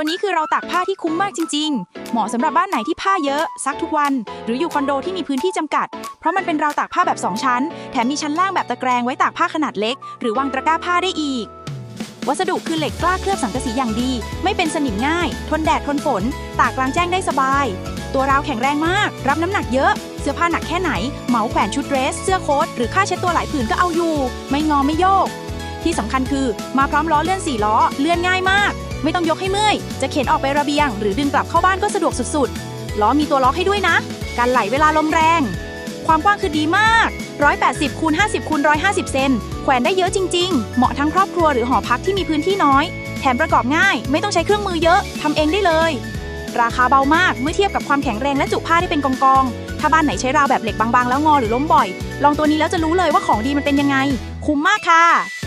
ตัวนี้คือเราตากผ้าที่คุ้มมากจริง ๆ เหมาะสำหรับบ้านไหนที่ผ้าเยอะซักทุกวัน หรืออยู่คอนโดที่มีพื้นที่จำกัด เพราะมันเป็นราวตากผ้าแบบ 2 ชั้น แถมมีชั้นล่างแบบตะแกรงไว้ตากผ้าขนาดเล็ก หรือวางตะกร้าผ้าได้อีก วัสดุคือเหล็กกล้าเคลือบสังกะสีอย่างดี ไม่เป็นสนิมง่าย ทนแดดทนฝน ตากกลางแจ้งได้สบาย ตัวราวแข็งแรงมาก รับน้ำหนักเยอะเสื้อผ้าหนักแค่ไหนเหมาแขวนชุดเดรส เสื้อโค้ทหรือค่าเช็ดตัวหลายผืนก็เอาอยู่ ไม่งอไม่โยก ที่สำคัญคือ มาพร้อมล้อเลื่อน4ล้อ เลื่อนง่ายมาก ไม่ต้องยกให้เมื่อย จะเข็นออกไประเบียง หรือดึงกลับเข้าบ้านก็สะดวกสุดๆ ล้อมีตัวล็อกให้ด้วยนะ การไหลเวลาลมแรง ความกว้างคือดีมาก 180คูณ50คูณ150 เซน แขวนได้เยอะจริง ๆ เหมาะทั้งครอบครัวหรือหอพักที่มีพื้นที่น้อย แถมประกอบง่าย ไม่ต้องใช้เครื่องมือเยอะทำเองได้เลย ราคาเบามาก เมื่อเทียบกับความแข็งแรงและจุผ้าได้เป็นกองๆถ้าบ้านไหนใช้ราวแบบเหล็กบางๆ แล้วงอหรือล้มบ่อย ลองตัวนี้แล้วจะรู้เลยว่าของดีมันเป็นยังไง คุ้มมากค่ะ